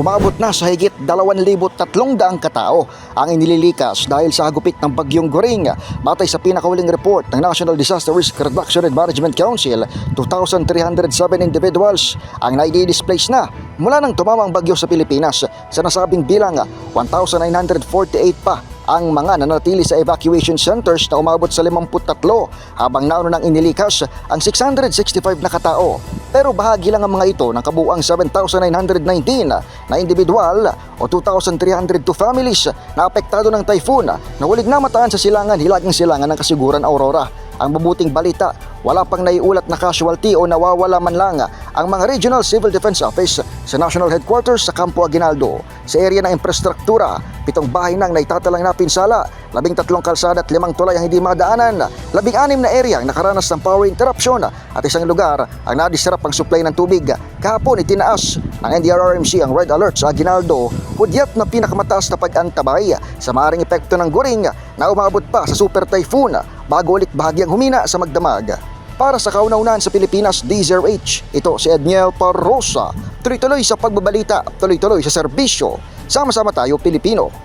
umabot na sa higit 2,300 katao ang inililikas dahil sa hagupit ng bagyong Goring. Batay sa pinakahuling report ng National Disaster Risk Reduction and Management Council, 2,307 individuals ang naidi-displace na mula nang tumamang bagyo sa Pilipinas sa nasabing bilang 1,948 pa ang mga nanatili sa evacuation centers na umabot sa 53 habang nauna nang inilikas ang 665 na katao. Pero bahagi lang ang mga ito ng kabuang 7,919 na individual o 2,302 families na apektado ng typhoon na hulig na mataan sa silangan hilagang silangan ng kasiguran Aurora. Ang mabuting balita, wala pang naiulat na casualty o nawawala man lang ang mga Regional Civil Defense Office sa National Headquarters sa Campo Aguinaldo. Sa area ng infrastruktura, pitong bahay nang naitatalang napinsala, labing tatlong kalsada at limang tulay ang hindi madaanan, labing anim na area ang nakaranas ng power interruption at isang lugar ang nadisrap ang supply ng tubig. Kahapon itinaas ng NDRRMC ang red alert sa Aguinaldo, hudyat na pinakamataas na pag-antabay sa maaaring epekto ng guring na umabot pa sa super typhoon bago ulit bahagyang humina sa magdamag. Para sa kauna-unahan sa Pilipinas, D0H, ito si Edniel Parrosa. Tuloy-tuloy sa pagbabalita, tuloy-tuloy sa serbisyo. Sama-sama tayo, Pilipino.